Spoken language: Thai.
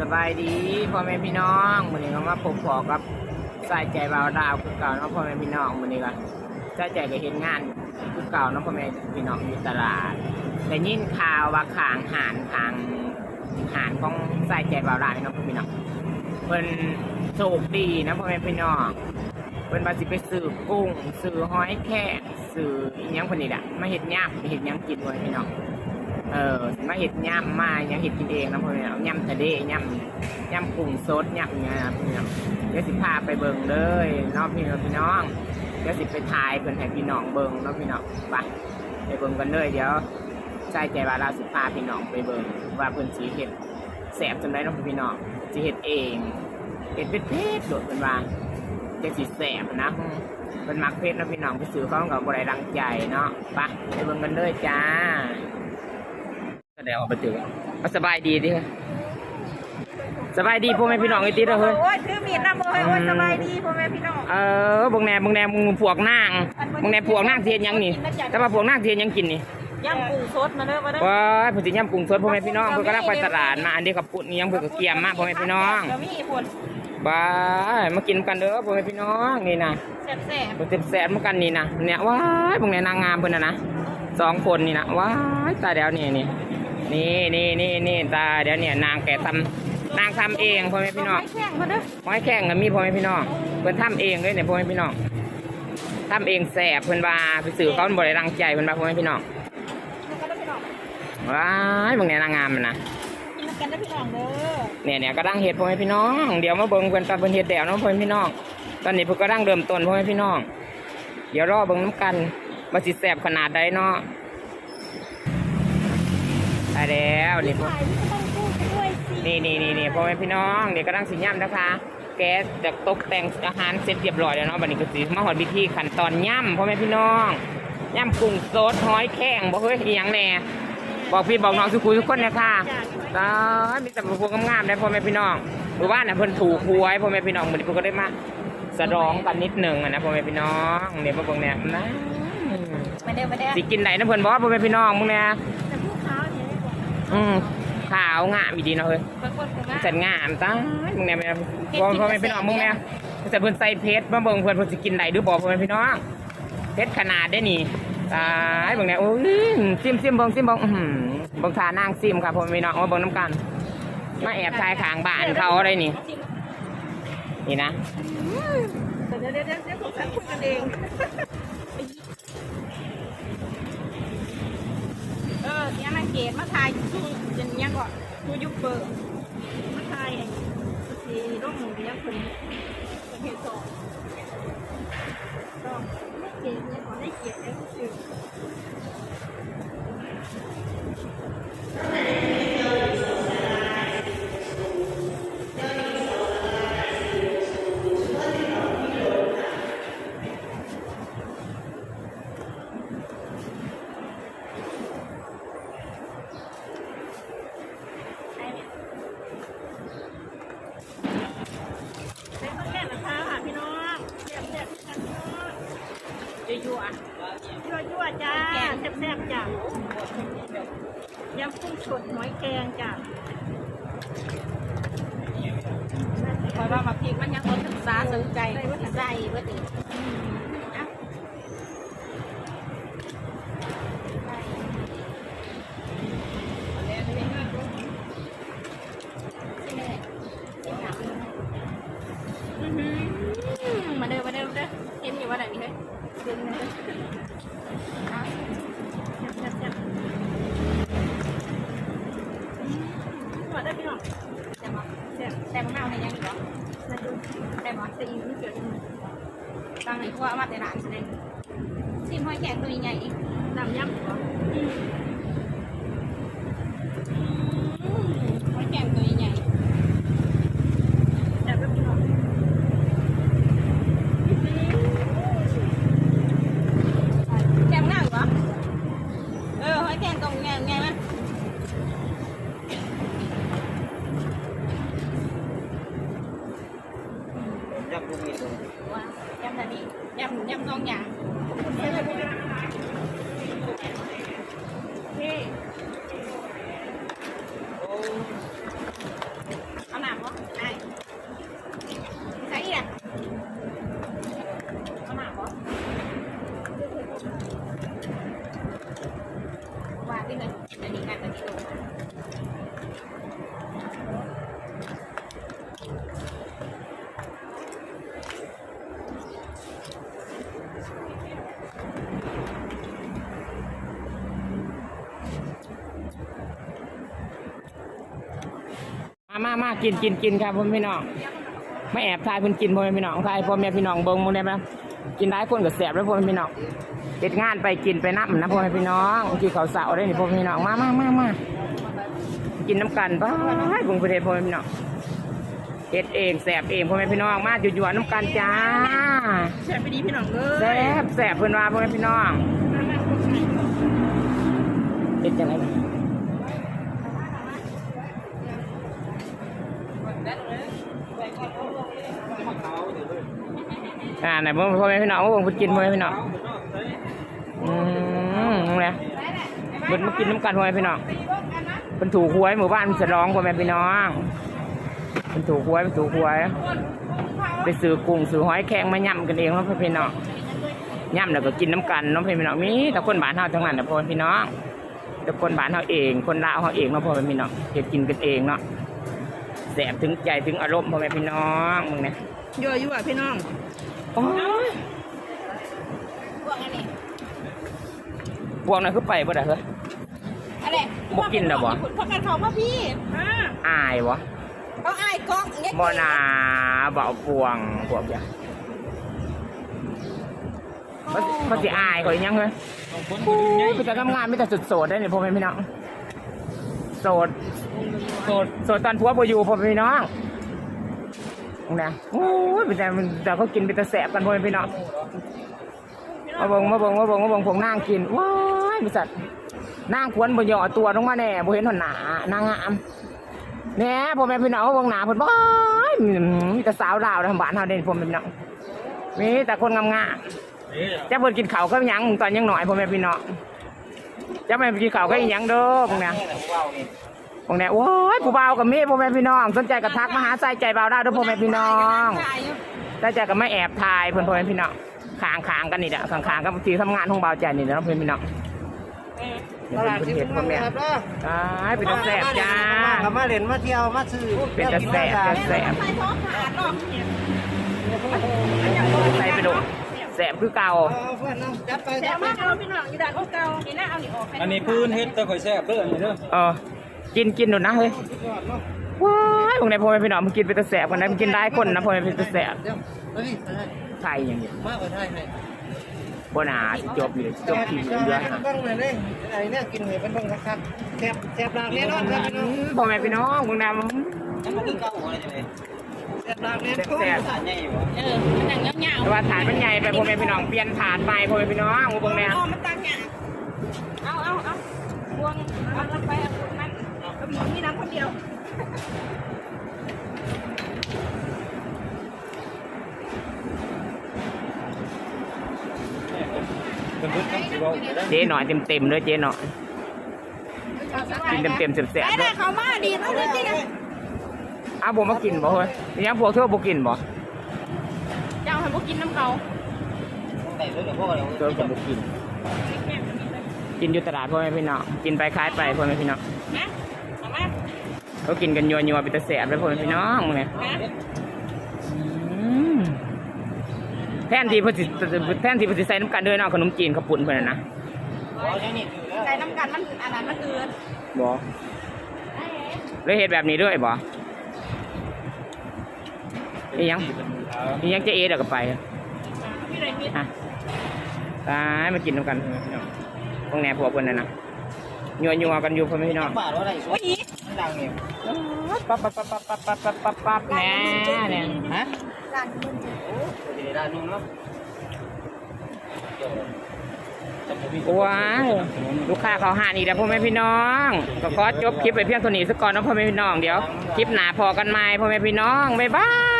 สบายดีพ่อแม่พี่น้องวันนี้ก็มาพบพอกับสายใจเบาดาวคือเก่าเนาะพ่อแม่พี่น้องวันนี้ก็สายใจก็เห็นงานคือเก่าเนาะพ่อแม่พี่น้องอยู่ตลาดแต่ยินข่าวว่าขางหานขางหานของสายใจเบาดาวเนาะพ่อพี่น้องเพิ่นโชคดีนะพ่อแม่พี่น้องเพิ่นว่าสิไปซื้อกุ้งซื้อหอยแครงซื้ออิหยังคนนี้แหละมาเห็ดย่ำเห็ดหยังกินพ่อแม่พี่น้อง เออมาเห็ดย่ำมายังเห็ดกินเองนะพ่อแม่เอาย่ำทะเลย่ำย่ำกุ้งสดย่ำเงี้ยนะพี่น้องเดี๋ยวสิพาไปเบิ่งเลยน้องพี่น้องพี่น้องเดี๋ยวสิไปถ่ายเพิ่นให้พี่น้องเบิ่งเนาะพี่น้องไปไปเบิ่งกันเลยเดี๋ยวใจใจว่าเราสิพาพี่น้องไปเบิ่งว่าเพิ่นสิเห็ดแสบจำได้เนาะพี่น้องสิเห็ดเองเห็ดเป็ดเพชรโดดเพิ่นว่าจะสิแสบนะเพิ่นมักเพชรเนาะพี่น้องไปซื้อเขากับบ่ได้รังใจเนาะไปไปเบิ่งกันเลยจ้า ก็ได้ออกไปเจอก็สบายดีดิสบายดีพ่อแม่พี่น้องไอ้ติดเด้อเฮ้ยโอ้ยถือมีดนะโมยโอ้ยสบายดีพ่อแม่พี่น้อง เออบึงแหนบึงแหนมึงพวกนางบึงแหนพวกนางเทียนหยังนี่ แต่ว่าพวกนางเทียนหยังกินนี่ย่างปูสดมาเด้อมาเด้อว้ายผู้สิย่ำปรุงสดพ่อแม่พี่น้องเพิ่นก็ลักไปตลาดมาอันนี้กับปุ่นนี่ยังเพิ่นก็เกียมมากพ่อแม่พี่น้องก็มีผลบ้ายมากินกันเด้อพ่อแม่พี่น้องนี่นะแซ่บแซ่บเพิ่นเต็มแสนเหมือนกันนี่นะเนี่ยว้ายบึงแหนนางงามเพิ่นน่ะนะสองคนนี่นะว้ายตาเดียวนี่นี่ นี่นี่นี่นี่ตาเดี๋ยวเนี่ยนางแกทำนางทำเองพ่อแม่พี่น้องไม่แข็งมาเด้อหอยแข้งก็มีพ่อแม่พี่น้องเพิ่นทำเองเลยเนี่ยพ่อแม่พี่น้องทำเองแสบเพิ่นว่าไปสื่อเขาบ่ได้รังใจเพิ่นว่าพ่อแม่พี่น้องมันก็ได้พี่น้องว้ายบางแนนางงามมันนะกินกันได้พี่น้องเด้อเนี่ยเนี่ยก็ดังเห็ดพ่อแม่พี่น้องเดี๋ยวมาเบิ่งเพิ่นตอนเพิ่นเฮ็ดแดวเนาะพ่อแม่พี่น้อง ตอนนี้เพิ่นก็ดังเริ่มต้นพ่อแม่พี่น้อง เดี๋ยวรอเบิ่งน้ำกันว่าสิแสบขนาดใดเนาะ ได้แล้วนี่พ่อถ่ายพี่ก็ต้องพูดด้วยสินี่นี่นี่นี่พ่อแม่พี่น้องเดี๋ยวก็ดังสิย่ำนะคะ แก๊สจากตกแต่งอาหารเสร็จเรียบร้อยแล้วเนาะบัดนี้ก็สิมาหอดพิธีขั้นตอนย่ำพ่อแม่พี่น้องย่ำกุ้งสดหอยแข้งบ่เฮ้ยอีหยังแน่บอกพี่บอกน้องทุกคนทุกคนนะค่ะตายมีแต่พวกงามๆได้พ่อแม่พี่น้องหรือว่าน่ะเพิ่นถูกหวยพ่อแม่พี่น้องบัดนี้เพิ่นก็ได้มาสะดองกันนิดหนึ่งอะนะพ่อแม่พี่น้องเดี๋ยวมาเบิ่งเนี่ยนะมาเด้อมาเด้อสิกินไหนนะเพิ่นบอกว่าพ่อแม่พี่น้องมึงเนี่ย ขาวงามอีดีเนาะเฮ้ยบางคนก็ว่าจัดงานตายมึงเนี่ยแม่พ่อพ่อแม่พี่น้องมึงเนี่ยแต่เพิ่นใส่เพชรมาเบิ่งเพิ่นเพิ่นสิกินได้หรือบ่พ่อแม่พี่น้องเพชรขนาดได้นี่ตายมึงเนี่ยโอ้ยซิมซิมเบิ่งซิมเบิ่งอื้อหือเบิ่งทานางซิมครับพ่อแม่พี่น้องมาเบิ่งน้ำกันมาแอบทายข้างบ้านเขาอะไรนี่ นี่นะเดี๋ยวเดี๋ยวเดี๋ยวเดี๋ยวพวกฉันคุยกันเอง เนี่ยนางเกดมาถ่ายชูจะเนี้ยก่อนชูยุบเบอร์มาถ่ายไอ้สีร่มหมูเนี้ยคนคนเห็นสองก็ไม่เกดเนี่ยขอได้เกดได้ชื่อ ยำกุ้งสดหอยแกงจ้าคอยว่ามาพริกมันยังคนศึกษาสนใจว่าใจว่าดีมาเด้อมาเด้อมาเด้อเห็นอยู่ว่าไหนนี่เฮ้ยเห็นเลยเอาแซ่บแซ่บๆ มาได้พี่น้องแซ่บมาแซ่บแซ่บมากในยังอีกเหรอมาดู แซ่บมาซีอิ๊วนี่เกิดตั้งไหนว่าเอามาแต่ร้านแสดงซีมหอยแข็งตัวใหญ่อีกน้ำยำเหรออืมหอยแข็งตัวใหญ่แซ่บแบบพี่น้องแซ่บมากเหรอเออหอยแข็งตรงไงไงมั้ย ยับลูกนี่ ว่ายำแบบนี้ยำยำสองอย่างนี่เอา มามากินกินกินครับพ่อแม่พี่น้องไม่แอบทายเพิ่นกินพ่อแม่พี่น้องทายพ่อแม่พี่น้องเบิ่งมื้อนี้มั้ยกินได้คนก็แซ่บแล้วพ่อแม่พี่น้องเฮ็ดงานไปกินไปนับนะพ่อแม่พี่น้องกินข้าวเสาได้นี่พ่อแม่พี่น้องมามามามากินน้ำกันไปกรุงประเทศพ่อแม่พี่น้องเฮ็ดเองแซ่บเองพ่อแม่พี่น้องมาอยู่ๆน้ำกันจ้าแซ่บไปดีพี่น้องเลแซ่บแซ่บเพิ่นว่าพ่อแม่พี่น้องเฮ็ดจังได อ่าไหนพ่อแม่พี่น้องว่าผมกินพ่อแม่พี่น้องอืมเนี่ยเพิ่นมากินน้ำกันพ่อแม่พี่น้องเพิ่นถูกหวยหมู่บ้านฉลองพ่อแม่พี่น้องเพิ่นถูกหวยเพิ่นถูกหวยไปซื้อกุ้งซื้อหอยแข็งมาย่ำกันเองเนาะพ่อพี่น้องย่ำแล้วก็กินน้ำกันเนาะพ่อพี่น้องมีแต่คนบ้านเฮาทั้งนั้นนะพ่อพี่น้องแต่คนบ้านเฮาเอง คนลาวเฮาเองเนาะพ่อแม่พี่น้องเฮ็ดกินกันเองเนาะแสบถึงใจถึงอารมณ์พ่อแม่พี่น้องมึงเนี่ยยั่วยั่วพี่น้อง โอ้ยพวกอันนี้พวกนั้นคือไปบ่ได้เหรอ อะไรบ่กินแล้วบ่ พวกกันเขาพ่อพี่อ่าอายบ่เขาอายกล้องเงี้ยบ่นาบ่เอาพวงพวกเดียวมันสิมันสิอายเขาอีหยังเฮ้ยโอ้ยเป็นการทำงานไม่แต่สุดโสดได้เนี่ยพ่อแม่พี่น้องโสด โสด โสดตอนผัวบ่อยู่พ่อแม่พี่น้อง นะโอ้ยเป็นแต่แต่เขากินเป็นแต่แสบกันพ่อพี่น้องมาเบิ่งมาเบิ่งมาเบิ่งมาเบิ่งผมนั่งกินว้ายบริษัทนั่งควนบ่ย่อตัวลงมาแน่บ่เห็นหนหนานางงามแน่พ่อแม่พี่น้องมาเบิ่งหนาเพิ่นบ้ายมีแต่สาวดาวทางบ้านเฮาเด่นพ่อแม่พี่น้องมีแต่คนงามๆจะเพิ่นกินข้าวก็ยังตอนยังหน่อยพ่อแม่พี่น้องจะไม่กินข้าวก็ยังเด้อพวกเนี้ย พวกเนี้ยโอ้ยผู้บ่าวกับมีพ่อแม่พี่น้อง สนใจก็ทักมาหาใส่ใจบ่าวได้เด้อพ่อแม่พี่น้องใส่ใจก็ไม่แอบถ่ายเพิ่นพ่อแม่พี่น้องขางขางๆกันนี่แหละขางขางๆกับที่ทำงานของบ่าวใจนี่แหละเนาะเพิ่นพี่น้องเดี๋ยวเพิ่นเฮ็ดพ่อแม่ตายเป็นตาแซ่บจ้ามามาเล่นมาเที่ยวมาซื้อเป็นตาแซ่บเป็นตาแซ่บใส่ท้องขาดหรอกเนี่ยใส่ไปดูแซ่บคือเก่าเอาเพื่อนน้องจัดไปแต่จัดไปมาเอาพี่น้องอยู่ด่านเก่าๆนี่น่าเอานี่ออกอันนี้พื้นเฮ็ดแต่ข่อยแซ่บเด้ออันนี้เด้อ เออ กินกินดูนะเฮ้ยยอดเนาะว้ายพวกนี้พ่อแม่พี่น้องมันกินเป็นตะแสบกันนะมันกินได้คนนะพ่อแม่เป็นตะแสบเดี๋ยวเฮ้ยไปให้ไทยอย่างเดียวมาไปให้ให้บนาสิจบอยู่เลยจบทีมเดี๋ยวเดือนให้มันบ้างเลยเนี่ยไอ้เนี่ยกินเหยเป็นบ้างคักๆแซ่บแซ่บลางแน่นอนครับพี่น้องพ่อแม่พี่น้องพวกนั้นยังบ่คือเก่าอะไรจังได๋แซ่บลางแน่นอนแสบสารใหญ่บ่เออมันหนังเงาแต่ว่าฐานมันใหญ่ไปพ่อแม่พี่น้องเปลี่ยนฐานไปพ่อแม่พี่น้องพวกนี้เอามันตังเนี่ยเอาเอาเอาพวงเอาลงไปเอาพวงมั นเอาหมูนี่น้ำคนเดียวเพิ่นเพิ่นต้องสิเว้าได้เจ๊หน่อยเต็มเต็มๆเลยเจ๊หน่อยกินเต็มเต็มๆแสบไอ้ๆด้ได้วยเขามาดีแล้วเลยจริงอ้าวผมมากินบ่เฮ้ยยังพวกเธอบ่กินบ่เจ้าให้พวกกินน้ำเขาได้เด้อเดี๋ยวพ่อเดี๋ยวเธอก็บ่กิน กินอยู่ตลาดพ่อแม่พี่น้องกินไปขายไปพ่อแม่พี่น้องนะ เอามาเขากินกันยัวๆเป็นตะแสบเลยพ่อแม่พี่น้องมึงเนี่ยนะอืมแทนที่เพิ่นสิแทนที่เพิ่นสิใส่น้ำกันเด้อเนาะขนมจีนข้าวปุ้นเพิ่นน่ะนะเอาอย่างนี้คือแล้วใส่น้ำกันมันอันนั้นมันเอือนบ่เลยเฮ็ดแบบนี้ด้วยบ่อีหยังอีหยังจะเอเดี๋ยวก็ไปพี่ไรมิดอะตายมากินน้ำกันพี่น้องพวกแหน่พวกเพิ่นน่ะนะยัวๆกันอยู่พ่อแม่พี่น้อง บาทว่าได้สวยมันดังนี่ปั๊บปั๊บปั๊บปั๊บปั๊บปั๊บปั๊บปั๊บแน่เนี่ยฮะร้านมึงโอ้ยร้านมุนเนาะว้าวลูกค้าเขาหานี่แล้วพ่อแม่พี่น้องก็ขอจบคลิปไปเพียงเท่านี้สักก่อนนะพ่อแม่พี่น้องเดี๋ยวคลิปหนาพอกันไหมพ่อแม่พี่น้องบ๊ายบาย